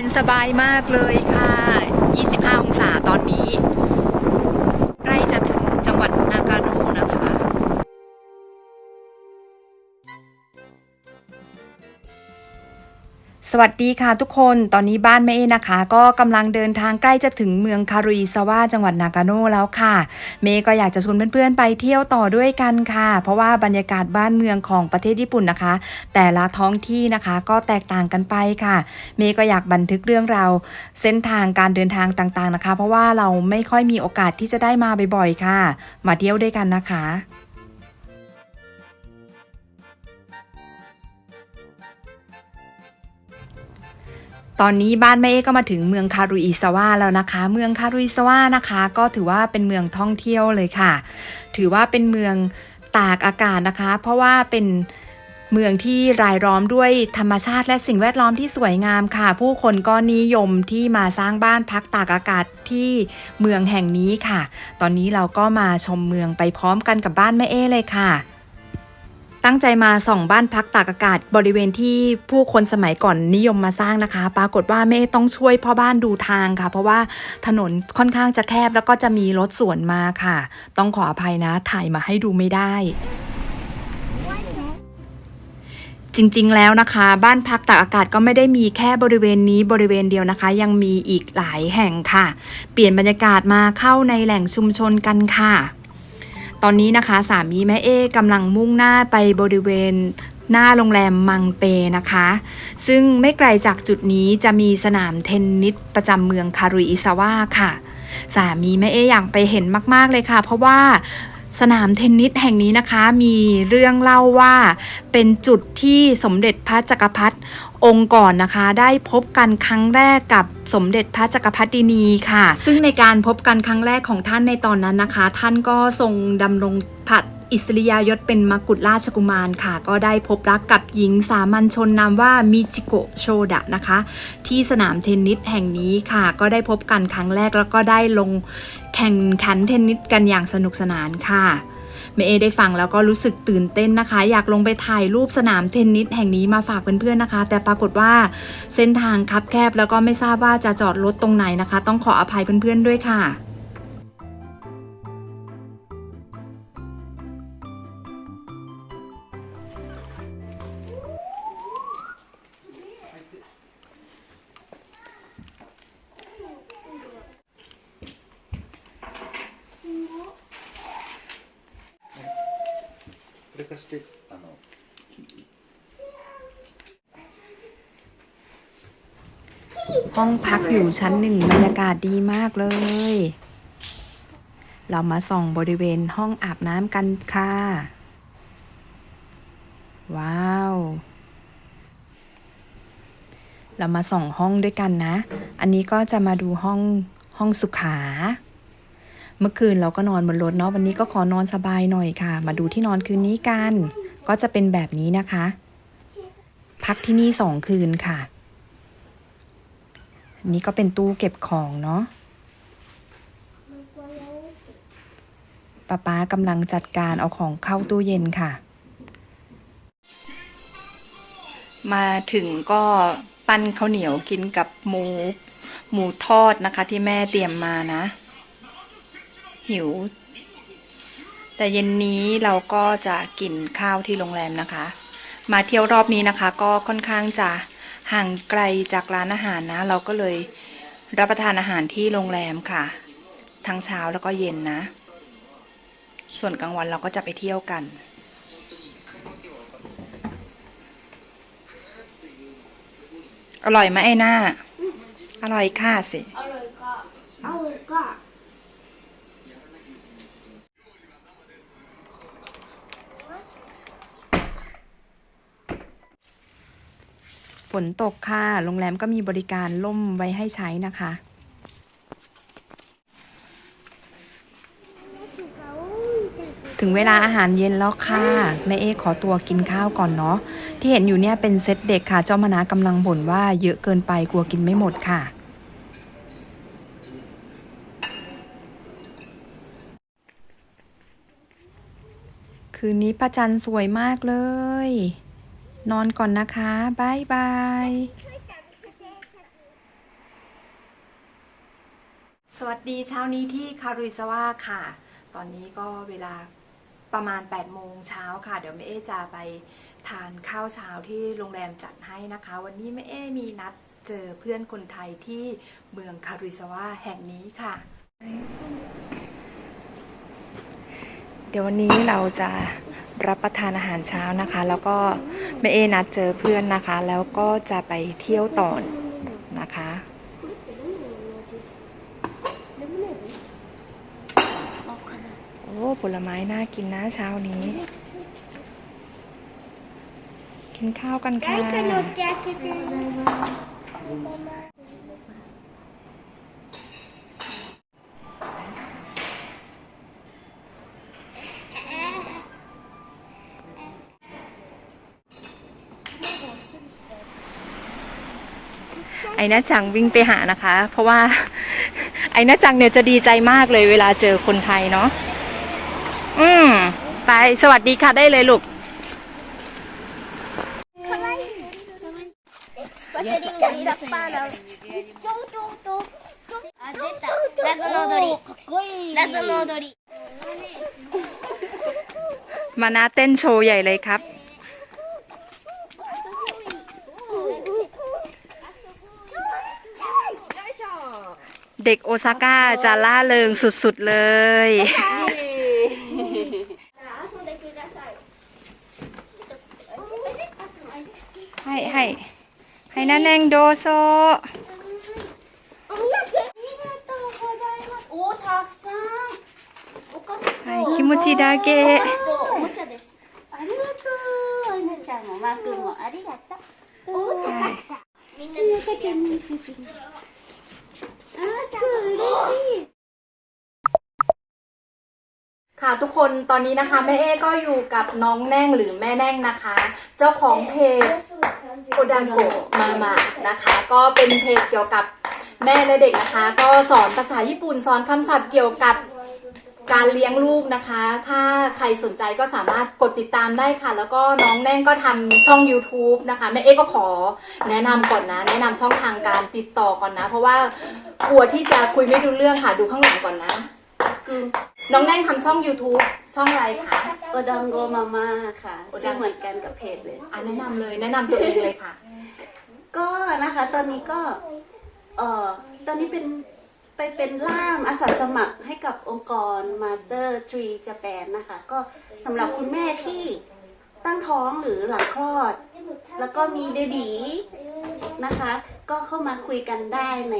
็นสบายมากเลยค่ะ 25 องศาตอนนี้ วัสดีค่ะทุกคน ตอนนี้บ้านแม่เอนะคะ ก็กำลังเดินทางใกล้จะถึงเมืองคารุอิซาวะจังหวัดนากาโนแล้วค่ะ เมย์ก็อยากจะชวนเพื่อนๆไปเที่ยวต่อด้วยกันค่ะ เพราะว่าบรรยากาศบ้านเมืองของประเทศญี่ปุ่นนะคะ แต่ละท้องที่นะคะก็แตกต่างกันไปค่ะ เมย์ก็อยากบันทึกเรื่องราวเส้นทางการเดินทางต่างๆนะคะ เพราะว่าเราไม่ค่อยมีโอกาสที่จะได้มาบ่อยๆค่ะ มาเที่ยวด้วยกันนะคะ ตอนนี้บ้านแม่เอ๊ก็มาถึงเมืองคารุอิซาวะแล้วนะคะ เมืองคารุอิซาวะนะคะ ก็ถือว่าเป็นเมืองท่องเที่ยวเลยค่ะ ถือว่าเป็นเมืองตากอากาศนะคะ เพราะว่าเป็นเมืองที่รายล้อมด้วยธรรมชาติและสิ่งแวดล้อมที่สวยงามค่ะ ผู้คนก็นิยมที่มาสร้างบ้านพักตากอากาศที่เมืองแห่งนี้ค่ะ ตอนนี้เราก็มาชมเมืองไปพร้อมกันกับบ้านแม่เอ๊เลยค่ะ ตั้งใจมาส่องบ้านพักตากอากาศบริเวณที่ผู้คนสมัยก่อนนิยมมาสร้างนะคะ ปรากฏว่าแม่ต้องช่วยพ่อบ้านดูทางค่ะ เพราะว่าถนนค่อนข้างจะแคบแล้วก็จะมีรถสวนมาค่ะ ต้องขออภัยนะถ่ายมาให้ดูไม่ได้จริงๆ แล้วนะคะ บ้านพักตากอากาศก็ไม่ได้มีแค่บริเวณนี้บริเวณเดียวนะคะ ยังมีอีกหลายแห่งค่ะ เปลี่ยนบรรยากาศมาเข้าในแหล่งชุมชนกันค่ะ ตอนนี้นะคะสามีแม่เอ๊กำลังมุ่งหน้าไปบริเวณหน้าโรงแรมมังเปนะคะ ซึ่งไม่ไกลจากจุดนี้จะมีสนามเทนนิสประจำเมืองคารุอิซาวะค่ะ สามีแม่เอ๊อยากไปเห็นมาก ๆ เลยค่ะ เพราะว่า สนามเทนนิสแห่งนี้นะคะ มีเรื่องเล่าว่าเป็นจุดที่สมเด็จพระจักรพรรดิองค์ก่อนนะคะ ได้พบกันครั้งแรกกับสมเด็จพระจักรพรรดินีค่ะ ซึ่งในการพบกันครั้งแรกของท่านในตอนนั้นนะคะ ท่านก็ทรงดำรงพระ อิสริยยศเป็นมกุฎราชกุมารค่ะ ก็ได้พบรักกับหญิงสามัญชนนามว่ามิจิโกโชดะนะคะ ที่สนามเทนนิสแห่งนี้ค่ะ ก็ได้พบกันครั้งแรกแล้วก็ได้ลงแข่งขันเทนนิสกันอย่างสนุกสนานค่ะเมเอได้ฟังแล้วก็รู้สึกตื่นเต้นนะคะ อยากลงไปถ่ายรูปสนามเทนนิสแห่งนี้มาฝากเพื่อนๆนะคะ แต่ปรากฏว่าเส้นทางคับแคบแล้วก็ไม่ทราบว่าจะจอดรถตรงไหนนะคะ ต้องขออภัยเพื่อนๆด้วยค่ะ ห้องพักอยู่ชั้นหนึ่งบรรยากาศดีมากเลย เรามาส่องบริเวณห้องอาบน้ำกันค่ะ ว้าว เรามาส่องห้องด้วยกันนะ อันนี้ก็จะมาดูห้องห้องสุขา เมื่อคืนเราก็นอนบนรถเนาะวันนี้ก็ขอนอนสบายหน่อยค่ะ มาดูที่นอนคืนนี้กัน ก็จะเป็นแบบนี้นะคะ พักที่นี่สองคืนค่ะ อันนี้ก็เป็นตู้เก็บของเนาะป้าป๊ากำลังจัดการเอาของเข้าตู้เย็นค่ะ มาถึงก็ปั้นข้าวเหนียวกินกับหมู หมูทอดนะคะ ที่แม่เตรียมมานะ หิว แต่เย็นนี้เราก็จะกินข้าวที่โรงแรมนะคะ มาเที่ยวรอบนี้นะคะ ก็ค่อนข้างจะ ห่างไกลจากร้านอาหารนะ เราก็เลยรับประทานอาหารที่โรงแรมค่ะ ทั้งเช้าแล้วก็เย็นนะ ส่วนกลางวันเราก็จะไปเที่ยวกัน อร่อยไหมไอ้หน้า อร่อยค่ะสิ ฝนตกค่ะ โรงแรมก็มีบริการล่มไว้ให้ใช้นะคะ ถึงเวลาอาหารเย็นแล้วค่ะ แม่เอ๊ขอตัวกินข้าวก่อนเนาะ ที่เห็นอยู่เนี่ยเป็นเซตเด็กค่ะ เจ้ามานากำลังบ่นว่าเยอะเกินไปกลัวกินไม่หมดค่ะคืนนี้พระจันทร์สวยมากเลย นอนก่อนนะคะบายบายสวัสดีเช้านี้ที่คารุยสว่าค่ะ ตอนนี้ก็เวลาประมาณ 8 โมงเช้าค่ะ เดี๋ยวแม่เอจะไปทานข้าวเช้าที่โรงแรมจัดให้นะคะ วันนี้แม่เอมีนัดเจอเพื่อนคนไทยที่เมืองคารุยสว่าแห่งนี้ค่ะ เดี๋ยววันนี้เราจะ รับประทานอาหารเช้านะคะ แล้วก็แม่เอนัดเจอเพื่อนนะคะ แล้วก็จะไปเที่ยวต่อนะคะโอ้ผลไม้น่ากินนะเช้านี้ กินข้าวกันค่ะ ไอ้น้าจังวิ่งไปหานะคะ เพราะว่า ไอ้น้าจังเนี่ยจะดีใจมากเลยเวลาเจอคนไทยเนาะอืมไปสวัสดีค่ะได้เลยลูกมานาเต้นโชว์ใหญ่เลยครับ เด็กโอซาก้าจะล่าเริงสุดๆเลย 遊んでください ให้ให้ให้นาแนงโดโซ ありがとうございますおたくさんお菓子とはいキムチだけお菓子とおもちゃですありがとうアナちゃんもマー君もありがとうお高かったみんなで สิ ค่ะทุกคนตอนนี้นะคะแม่เอ้ก็อยู่กับน้องแน่งหรือแม่แน่งนะคะ เจ้าของเพจโคดังโกมามานะคะ ก็เป็นเพจเกี่ยวกับแม่และเด็กนะคะ ก็สอนภาษาญี่ปุ่นสอนคำศัพท์เกี่ยวกับ การเลี้ยงลูกนะคะ ถ้าใครสนใจก็สามารถกดติดตามได้ค่ะ แล้วก็น้องแน่งก็ทำช่อง YouTube นะคะ แม่เอก็ขอแนะนำก่อนนะ แนะนำช่องทางการติดต่อก่อนนะ เพราะว่ากลัวที่จะคุยไม่รู้เรื่องค่ะ ดูข้างหลังก่อนนะคือน้องแน่งทำช่อง YouTube ช่องอะไรคะโอดังโกมาม่าค่ะโอดัชื่องเหมือนกันกับเพจเลยอะแนะนำเลย แนะนำตัวเองเลยค่ะ ก็นะคะ ตอนนี้ก็เอ่อตอนนี้เป็น ไปเป็นล่ามอาสาสมัครให้กับองค์กร Mother Tree Japan นะคะ ก็สำหรับคุณแม่ที่ตั้งท้องหรือหลังคลอด แล้วก็มีเบบีนะคะ ก็เข้ามาคุยกันได้ใน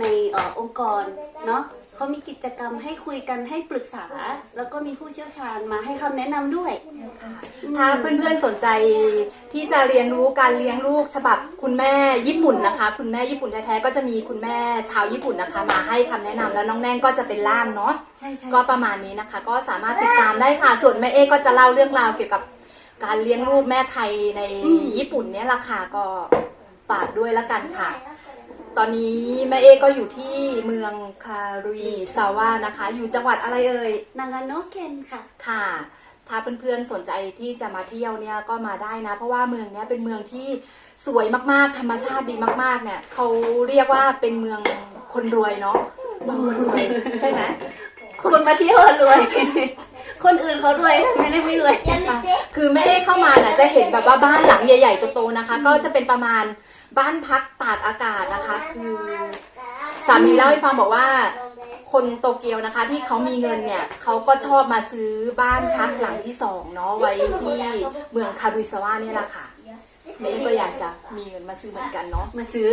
ในอองค์กรเนาะ เขามีกิจกรรมให้คุยกันให้ปรึกษา แล้วก็มีผู้เชี่ยวชาญมาให้คำแนะนำด้วย ถ้าเพื่อนๆสนใจที่จะเรียนรู้การเลี้ยงลูกฉบับคุณแม่ญี่ปุ่นนะคะ คุณแม่ญี่ปุ่นแท้ๆก็จะมีคุณแม่ชาวญี่ปุ่นนะคะ มาให้คำแนะนำแล้วน้องแน่งก็จะเป็นล่ามเนาะ ใช่ใช่ก็ประมาณนี้นะคะ ก็สามารถติดตามได้ค่ะ ส่วนแม่เอก็จะเล่าเรื่องราวเกี่ยวกับการเลี้ยงลูกแม่ไทยในญี่ปุ่นเนี่ยราคาก็ฝากด้วยละกันค่ะ ตอนนี้แม่เอก็อยู่ที่เมืองคารุยซาวะนะคะ อยู่จังหวัดอะไรเอ่ย นางาโนเคนค่ะ ค่ะ ถ้าเพื่อนๆสนใจที่จะมาเที่ยวเนี่ยก็มาได้นะ เพราะว่าเมืองเนี้ยเป็นเมืองที่สวยมากๆ ธรรมชาติดีมากๆ เนี่ยเขาเรียกว่าเป็นเมืองคนรวยเนาะเมืองคนรวยใช่ไหมคนมาเที่ยวรวย คนอื่นเขารวยไม่ได้ไม่รวยอะคือแม่เอ๊เข้ามาน่ะจะเห็นแบบว่าบ้านหลังใหญ่ๆโตๆนะคะ ก็จะเป็นประมาณ บ้านพักตากอากาศนะคะคือสามีเล่าให้ฟังบอกว่า คนโตเกียวนะคะ ที่เขามีเงินเนี่ยเขาก็ชอบมาซื้อบ้านพักหลังที่สองเนาะไว้ที่เมืองคารุยซาวะเนี่ยแหละค่ะแม่เอ๊ก็อยากจะมีเงินมาซื้อเหมือนกันเนาะมาซื้อ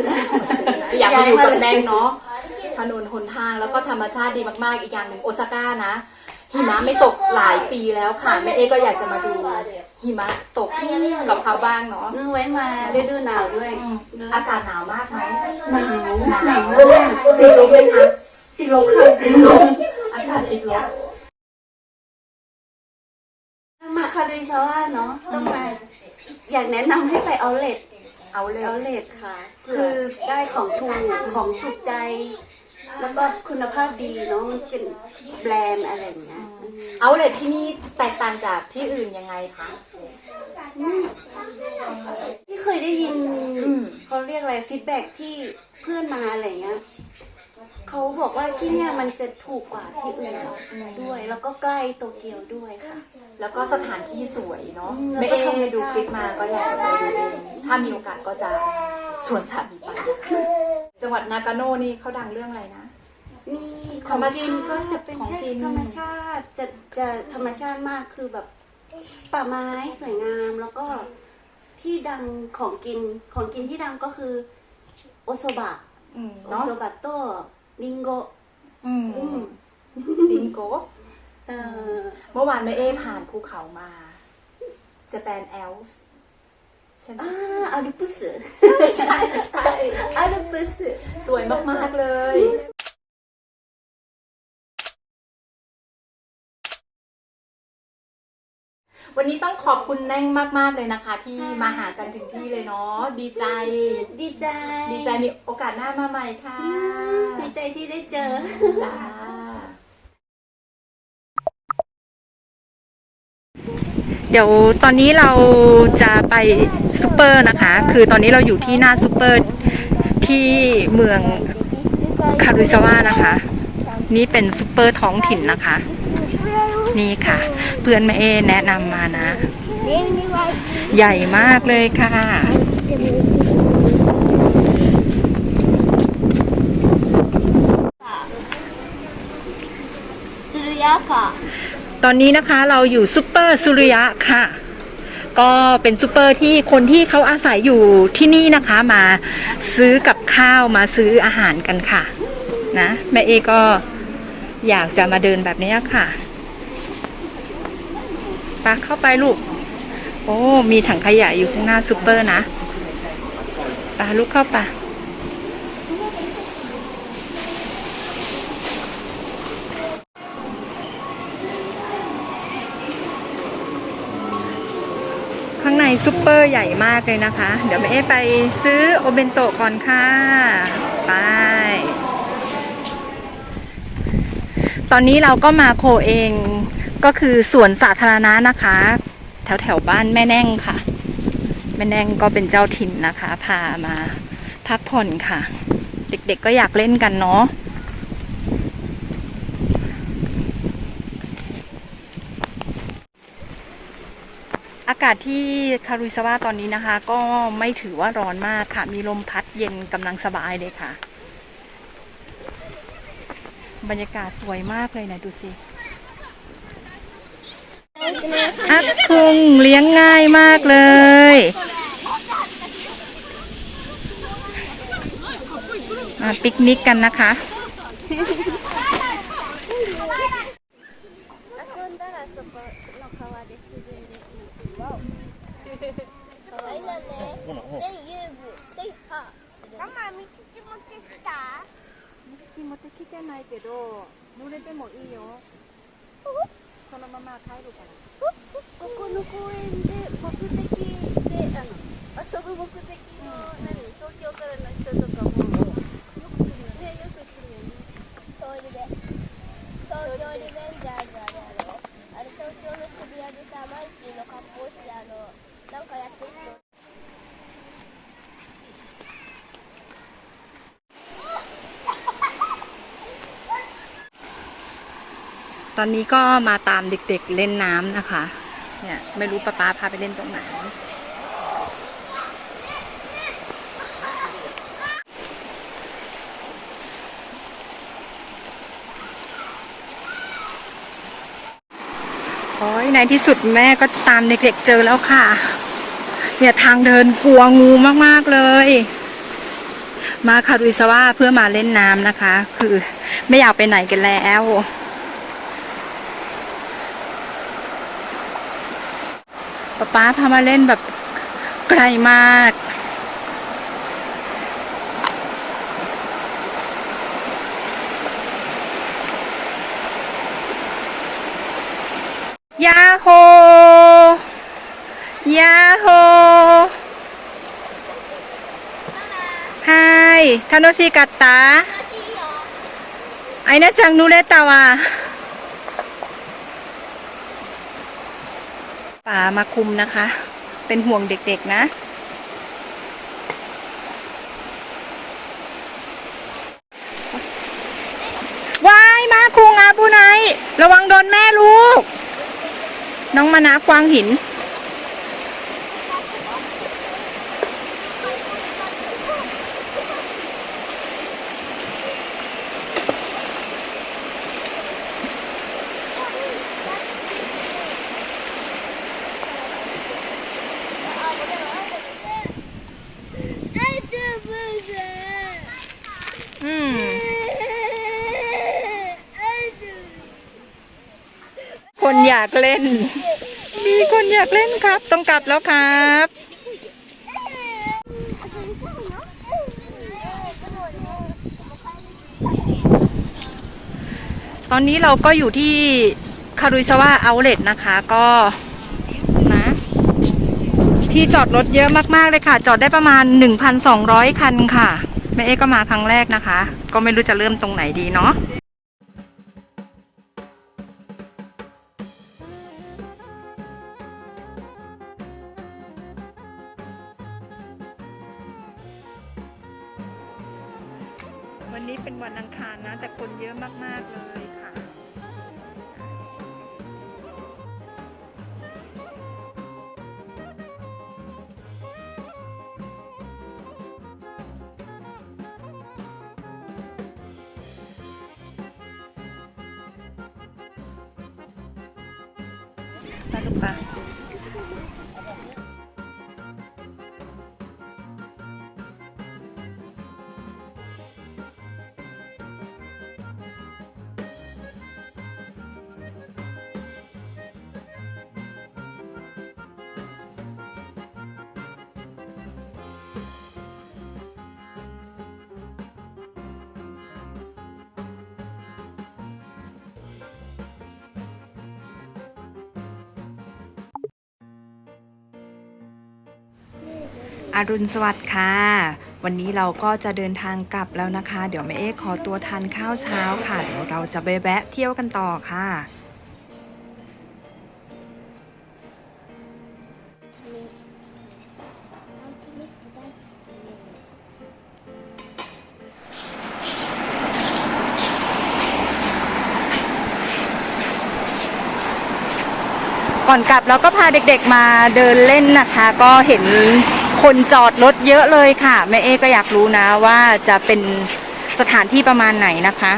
อยากมาอยู่กับแนงเนาะถนนหนทางแล้วก็ธรรมชาติดีมากๆอีกอย่างหนึ่งโอซาก้านะหิมะไม่ตกหลายปีแล้วค่ะแม่เอ๊ก็อยากจะมาดู หิมะตกกับเขาบ้างเนาะนึกไว้มาฤดูหนาวด้วย อากาศหนาวมากไหมหนาวหนาวหนาวมากติดลบไหมคะติดลบค่ะติดลบอากาศติดลบมาคาริซาวะเนาะต้องมาอยากแนะนำให้ไปเอาเลทเอาเลยเอาเลทค่ะ คืคืออได้ของถูกของถูกใจ แล้วก็คุณภาพดีเนาะมันเป็นแบรนด์อะไรอย่างเงี้ย เอาเลยที่นี่แตกต่างจากที่อื่นยังไงคะ ที่เคยได้ยินอืม เขาเรียกอะไรฟีดแบ็ที่เพื่อนมาอะไรเงี้ยเขาบอกว่าที่เนี่ยมันจะถูกกว่าที่อื่นด้วย แล้วก็ใกล้โตเกียวด้วยค่ะ แล้วก็สถานที่สวยเนาะอืมแม่แล้วก็เอธรรมชาติดูคลิปมาก็อยากจะไปดูเองถ้ามีโอกาสก็จะชวนสามีไปนะคะจังหวัดนากาโน่นี่เขาดังเรื่องอะไรนะมี ขธรองรมชาติกินก็จะเป็นของใช่กินธรรมชาติจะจะธรรมชาติมากคือแบบป่าไม้สวยงามแล้วก็ที่ดังของกินของกินที่ดังก็คือโอโซบะอืมโอเนาะโซบะโต้ลิงโกอืมอืมลิงโกเออเมื่อวานแม่เอผ่านภูเขามาจะแปนแอลส์ใช่ไหมอ่าอารุปุสใช่ใช่ใช่อารุปุสสวยมาก ๆ เลย วันนี้ต้องขอบคุณแน่งมากๆเลยนะคะ ที่มาหากันถึงที่เลยเนาะดีใจ ดีใจ ดีใจมีโอกาสหน้ามาใหม่ค่ะ ดีใจที่ได้เจอจ้าเดี๋ยวตอนนี้เราจะไปซูเปอร์นะคะ คือตอนนี้เราอยู่ที่หน้าซูเปอร์ที่เมืองคารุซาวะนะคะ นี่เป็นซูเปอร์ท้องถิ่นนะคะ นี่ค่ะ เพื่อนแม่เอแนะนำมานะ ใหญ่มากเลยค่ะ สุริยะค่ะ ตอนนี้นะคะเราอยู่ซูเปอร์สุริยะค่ะ ก็เป็นซูเปอร์ที่คนที่เขาอาศัยอยู่ที่นี่นะคะมาซื้อกับข้าวมาซื้ออาหารกันค่ะ นะแม่เอก็อยากจะมาเดินแบบนี้ค่ะะเข้าไปลูก โอ้ มีถังขยะอยู่ข้างหน้าซูเปอร์นะปะลูกเข้าไปะข้างในซุปเปอร์ใหญ่มากเลยนะคะ เดี๋ยวแม่เอไปซื้อโอเบนโตก่อนค่ะ ไป ตอนนี้เราก็มาโคเอง ก็คือสวนสาธารณะนะคะ แถวแถวบ้านแม่แน่งค่ะ แม่แน่งก็เป็นเจ้าถิ่นนะคะ พามาพักผ่อนค่ะ เด็กๆก็อยากเล่นกันเนาะอากาศที่คารุซาวะตอนนี้นะคะ ก็ไม่ถือว่าร้อนมากค่ะ มีลมพัดเย็นกำลังสบายเลยค่ะ บรรยากาศสวยมากเลยนะดูสิ ฮักคุงเลี้ยงง่ายมากเลย มาปิกนิกกันนะคะ 遊んだらそこの川で滑るあれだね全遊具セイハママみつき持ってきた持ってきてないけど濡れてもいいよ そのまま帰るからここの公園で目的 ตอนนี้ก็มาตามเด็กๆเล่นน้ำนะคะ เนี่ยไม่รู้ป้าป้าพาไปเล่นตรงไหน โอ้ยในที่สุดแม่ก็ตามเด็กๆเจอแล้วค่ะ เนี่ยทางเดินกลัวงูมากๆเลย มาคารุซาวะเพื่อมาเล่นน้ำนะคะ คือไม่อยากไปไหนกันแล้ว ป๊าป๊าพามาเล่นแบบไกลมาก ยาโฮ ยาโฮไฮทานโนชิกัตตาไอ้น่าจังนูเลตาวา ป่ามาคุมนะคะ เป็นห่วงเด็กๆนะ วายมาคุงอาบุไนระวังโดนแม่ลูก น้องมานะกวางหิน อยากเล่น มีคนอยากเล่นครับ ต้องกลับแล้วครับ ตอนนี้เราก็อยู่ที่คารุยซาวะเอาเลตนะคะก็นะ ที่จอดรถเยอะมากๆเลยค่ะ จอดได้ประมาณ 1,200 คันค่ะ แม่เอ๊ก็มาครั้งแรกนะคะ ก็ไม่รู้จะเริ่มตรงไหนดีเนาะ อรุณสวัสดิ์ค่ะ วันนี้เราก็จะเดินทางกลับแล้วนะคะ เดี๋ยวแม่เอ๊ขอตัวทานข้าวเช้าค่ะ เดี๋ยวเราจะไปแวะเที่ยวกันต่อค่ะ ก่อนกลับเราก็พาเด็กๆมาเดินเล่นนะคะ ก็เห็น คนจอดรถเยอะเลยค่ะ แม่เอก็อยากรู้นะว่าจะเป็นสถานที่ประมาณไหนนะคะ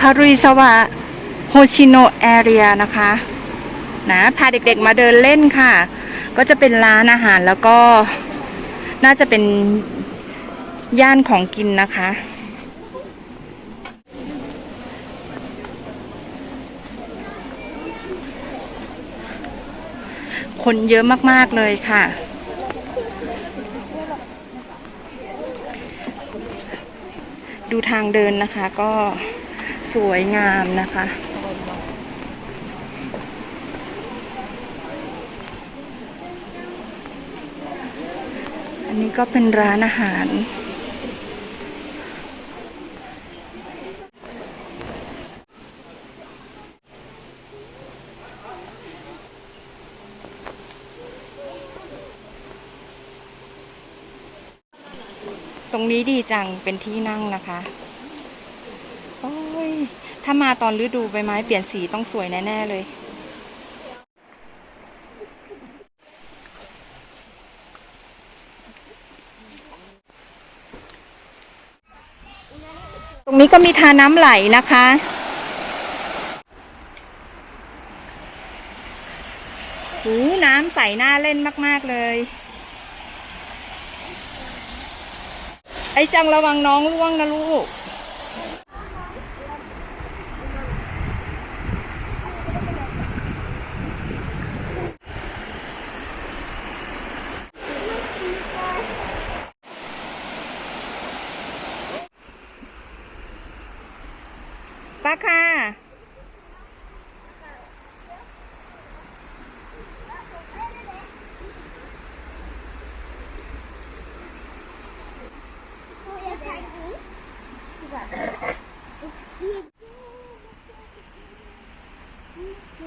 คารุยสวะโฮชิโนแอเรียนะคะ นะพาเด็กๆมาเดินเล่นค่ะ ก็จะเป็นร้านอาหารแล้วก็น่าจะเป็นย่านของกินนะคะ คนเยอะมากๆเลยค่ะ ดูทางเดินนะคะก็สวยงามนะคะอันนี้ก็เป็นร้านอาหาร ตรงนี้ดีจังเป็นที่นั่งนะคะโอ้ยถ้ามาตอนฤดูใบไม้เปลี่ยนสีต้องสวยแน่ ๆ เลย ตรงนี้ก็มีทาน้ำไหลนะคะหูน้ำใสหน่าเล่นมาก ๆ เลย ไอ้จังระวังน้องร่วงนะลูก